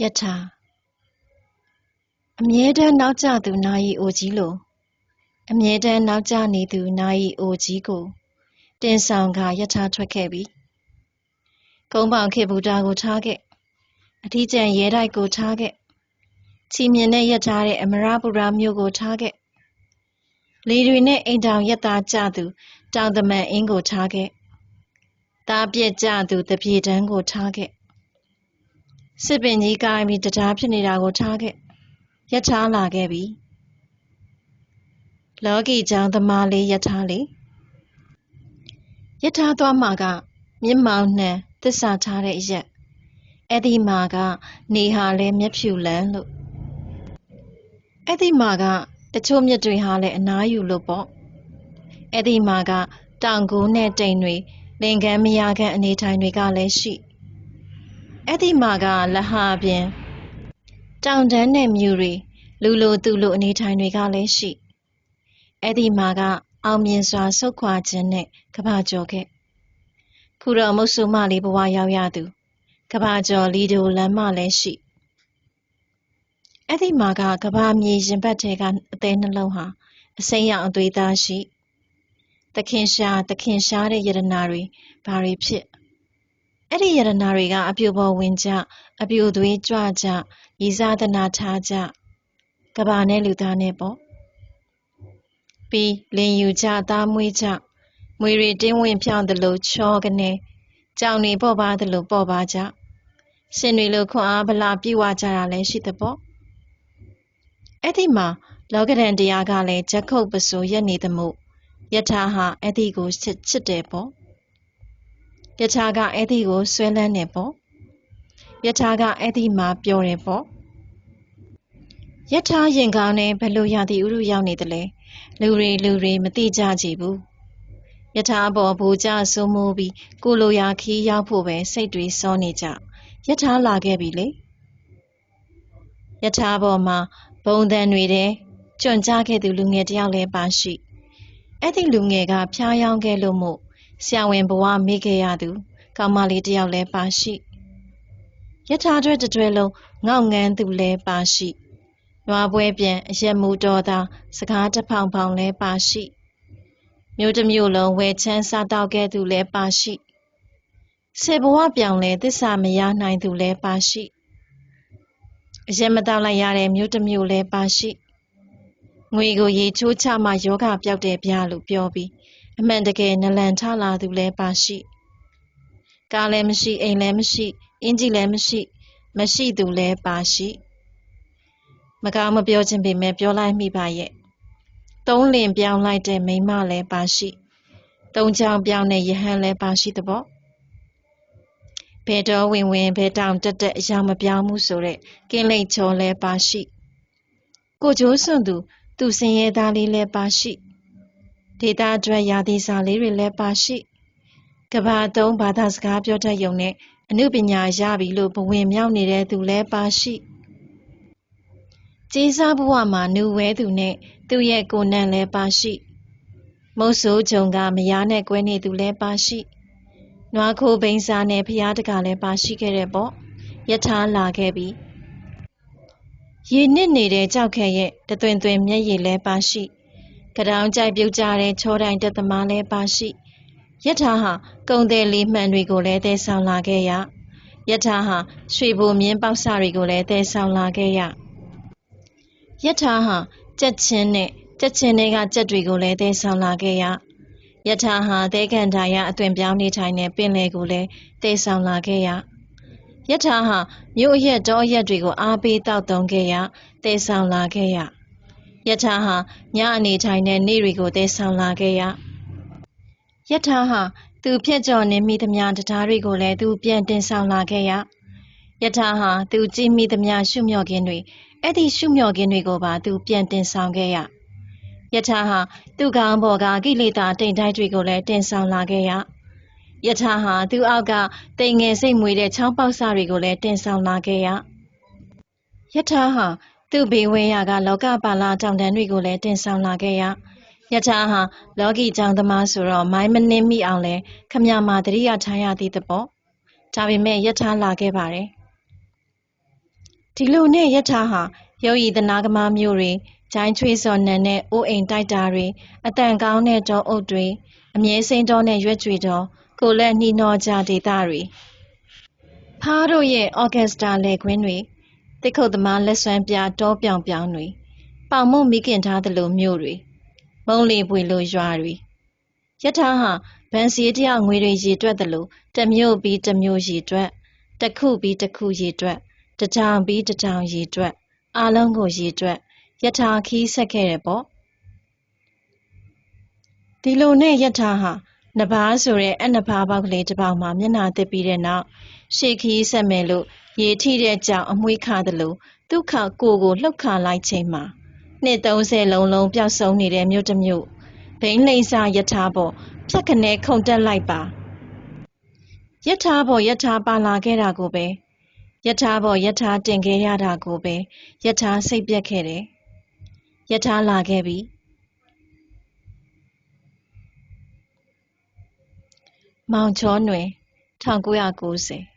ယထာအမြဲတမ်းနောက်ကျသူနာယီအိုကြီးလိုအမြဲတမ်းနောက်ကျနေသူနာယီအိုကြီးကိုတင်ဆောင်ကယထာထွက်ခဲ့ပြီကုန်းပေါင်ခေဗုဒ္ဓကိုထားခဲ့အထီးကျန်ရဲတိုက်ကိုထားခဲ့ချီမြင်နဲ့ရက်ထားတဲ့အမရပူရာမြို့ကိုထားခဲ့လေတွေနဲ့အိမ်တောင်ရက်သားကြသူတောင်သမန်အင်းကိုထားခဲ့သားပြက်ကြသူတပြေတန်းကိုထားခဲ့ စစ်ပင်ကြီးကိုင်းပြီးတရားဖြစ်နေတာကိုထားခဲ့ယထာလာခဲ့ပြီလောကီကြောင့်သမားလေးယထာလေးယထာသွားမှာကမြင့်မောင်နှံသစ္စာထားတဲ့ရက်အဲ့ဒီမှာကနေဟာလဲမျက်ဖြူလန်းလို့အဲ့ဒီမှာကတချို့မြစ်တွေဟာလည်းအနားယူလို့ပေါ့အဲ့ဒီမှာကတောင်ကိုးနဲ့တိမ်တွေလင်ကန်းမယားကန်းအနေထိုင်တွေကလည်းရှိ အဲ့ဒီမှာကလဟာပြင်တောင်တန်းနဲ့မြူတွေလူလိုသူလိုအနေထိုင်တွေကလည်းရှိအဲ့ဒီမှာကအောင်မြင်စွာဆုတ်ခွာခြင်းနဲ့ကဘာကျော်ခဲ့ခုတော့မုတ်ဆုမလေးဘဝရောက်ရသူကဘာကျော်လီဒိုလမ်းမလည်းရှိအဲ့ဒီမှာကကဘာမြေရင်ဘတ်ထဲကအသေးနှလုံးဟာအစိမ်းရောင်အသွေးသားရှိ သခင်ရှာသခင်ရှာတဲ့ယရနာတွေဘာတွေဖြစ် အဲ့ဒီယရနာတွေကအပြူပေါ်ဝင်ကြအပြူသွေးကြွကြရည်စားတနာထားကြကဘာနဲ့လူသားနဲ့ပေါ့ပြီးလင်ယူကြသားမွေးကြမွေတွေတင်းဝင်ဖြောင်းသလိုချောကနေကြောင်နေပေါ့ပါသလိုပေါ့ပါကြရှင်တွေလိုခွန်အားဗလာပြေဝကြတာလည်းရှိသပေါ့အဲ့ဒီမှာလောကဒန်တရားကလည်းဂျက်ခုတ်ပစိုးရက်နေသမို့ယထာဟာအဲ့ဒီကိုချစ်ချစ်တယ်ပေါ့ ယထာကအဲ့ဒီကိုဆွဲလန်းတယ်ပေါ့ယထာကအဲ့ဒီမှာပြောတယ်ပေါ့ယထာရင်ကောင်းနဲ့ဘလို့ရာသီဥတုရောက်နေတယ်လဲလူတွေလူတွေမသိကြကြဘူးယထာပေါ်ဘူကြစိုးမိုးပြီးကိုလိုရာခီးရောက်ဖို့ပဲစိတ်တွေစောနေကြယထာလာခဲ့ပြီလေယထာပေါ်မှာဘုံတန်တွေတဲ့ကြွန့်ကြားခဲ့သူလူငယ်တယောက်လည်းပါရှိအဲ့ဒီလူငယ်ကဖျားယောင်းခဲ့လို့မို့ ဆရာဝန်ဘဝမေ့ခဲ့ရသူကောင်မလေးတယောက်လည်းပါရှိယထာတွဲတတွဲလုံးငေါငန်းသူလည်းပါရှိနွားပွဲပြန်အရက်မူတော်သာစကားတဖောင်ဖောင်လဲပါရှိမြို့တစ်မြို့လုံးဝယ်ချမ်းစားတောက်ခဲ့သူလဲပါရှိဆေဘဝပြောင်လဲသစ္စာမရနိုင်သူလဲပါရှိအရက်မတောက်လိုက်ရတဲ့မြို့တစ်မြို့လဲပါရှိငွေကိုရေချိုးချမှယောဂပြောက်တယ်ဗျာလို့ပြောပြီး အမှန်တကယ်နလန်ထလာသူလဲပါရှိကားလည်းမရှိအိမ်လည်းမရှိအင်ကြီးလည်းမရှိ မရှိသူလဲပါရှိမကောင်းမပြောခြင်းပေမဲ့ပြောလိုက်မိပါရဲ့သုံးလင်ပြောင်းလိုက်တဲ့မိမလည်းပါရှိသုံးချောင်းပြောင်းတဲ့ယဟန်လည်းပါရှိသဘောဘယ်တော့ဝင်ဝင်ဘယ်တောင်တက်တက်အရာမပြောင်းမှုဆိုတဲ့ကင်းလိတ်ချောလည်းပါရှိကိုကျိုးစွန့်သူ သူစင်ရဲသားလေးလည်းပါရှိ ဒေတာအတွက်ရာသီစာလေးတွေလည်းပါရှိကဘာသုံးဘာသာစကားပြောတတ်ရုံနဲ့အမှုပညာရပြီလို့ဘဝင်မြောက်နေတဲ့သူလည်းပါရှိကျေးစားဘဝမှာနူဝဲသူနဲ့သူ့ရဲ့ကိုနံလည်းပါရှိမုတ်ဆိုးဂျုံကမယားနဲ့ကွဲနေသူလည်းပါရှိနွားခိုးဘိန်းစားနဲ့ဖျားတကလည်းပါရှိခဲ့တဲ့ပေါ့ယထာလာခဲ့ပြီရေနစ်နေတဲ့ကြောက်ခဲရဲ့တသွင်သွင်မျက်ရည်လည်းပါရှိ ကတောင်ကြိုက်ပြုတ်ကြတဲ့ချောတိုင်တက်သမားလည်းပါရှိယထာဟာကုံတယ်လေးမှန်တွေကိုလည်းတဲဆောင်လာခဲ့ရယထာဟာရွှေဘိုမြင်းပေါက်စတွေကိုလည်းတဲဆောင်လာခဲ့ရယထာဟာကြက်ချင်းနဲ့ကြက်ချင်းတွေကကြက်တွေကိုလည်းတဲဆောင်လာခဲ့ရယထာဟာသဲကန်တာရအသွင်ပြောင်းနေထိုင်တဲ့ပင်လယ်ကိုလည်းတဲဆောင်လာခဲ့ရယထာဟာမြို့ရက်တောရက်တွေကိုအားပေးတောက်တုံခဲ့ရတဲဆောင်လာခဲ့ရ ယထာဟာညအနေထိုင်တဲ့နေ့တွေကိုတဲဆောင်လာခဲ့ရယထာဟာသူဖြက်ကျော်နေမိသမျှတရားတွေကိုလည်းသူပြန်တင်ဆောင်လာခဲ့ရယထာဟာသူကြည်မိသမျှရှုမြော့ခြင်းတွေအဲ့ဒီရှုမြော့ခြင်းတွေကိုပါသူပြန်တင်ဆောင်ခဲ့ရယထာဟာသူ့ကောင်းဘော်ကကိလေသာတိမ်တိုက်တွေကိုလည်းတင်ဆောင်လာခဲ့ရယထာဟာသူ့အောက်ကတိမ်ငယ်စိတ်မွေတဲ့ချောင်းပေါက်စတွေကိုလည်းတင်ဆောင်လာခဲ့ရယထာဟာ သူ့ဘေးဝဲရကလောကပါလာတောင်တန်းတွေကိုလည်းတင်ဆောင်လာခဲ့ရယထာဟာလောကီကြောင့်သမားဆိုတော့မိုင်းမနှင်းမိအောင်လဲခမမာတရိယာထားရသည်တပေါ့ဒါပေမဲ့ယထာလာခဲ့ပါတယ်ဒီလိုနဲ့ယထာဟာယောဂီသနာကမမျိုးတွေဂျိုင်းချွေးစော်နံနဲ့အိုးအိမ်တိုက်တာတွေအတန်ကောင်းတဲ့တောအုပ်တွေအမြဲစိမ်းတော်နဲ့ရွက်ကြွေတော်ကိုလက်နှီးနှောကြဒေသတွေဖားတို့ရဲ့အော်ကက်စတာလက်ခွင်းတွေ တစ်ခုတ်သမားလက်ဆွမ်းပြတောပြောင်ပြောင်တွေပေါင်မုံမိခင်ထားသလိုမျိုးတွေမုံလီပွေလိုရွာတွေယထာဟာဗန်စီတယောက်ငွေတွေရေတွက်သလိုတစ်မျိုးပြီးတစ်မျိုးရေတွက်တစ်ခုပြီးတစ်ခုရေတွက်တစ်ထောင်ပြီးတစ်ထောင်ရေတွက်အားလုံးကိုရေတွက်ယထာခီးဆက်ခဲ့တယ်ပေါ့ဒီလိုနဲ့ယထာဟာနဘာဆိုတဲ့အနဘာပေါက်ကလေးတစ်ပေါက်မှာမျက်နှာတစ်ပြီးတဲ့နောက်ရှေ့ခီးဆက်မယ်လို့ ရေထိတဲ့ကြောင်အမွှေးခါသလိုဒုက္ခကိုယ်ကိုလှုပ်ခါလိုက်ချိန်မှာနှစ်30လုံးလုံးပျောက်ဆုံးနေတဲ့မြို့တစ်မြို့ဘိန်းလိမ့်စာယထာပေါ်ဖြတ်ခနဲခုန်တက်လိုက်ပါယထာပေါ်ယထာပါလာခဲ့တာကိုပဲယထာပေါ်ယထာတင်ခဲ့ရတာကိုပဲယထာစိတ်ပြက်ခဲ့တယ်ယထာလာခဲ့ပြီမောင်ချောနွယ်1990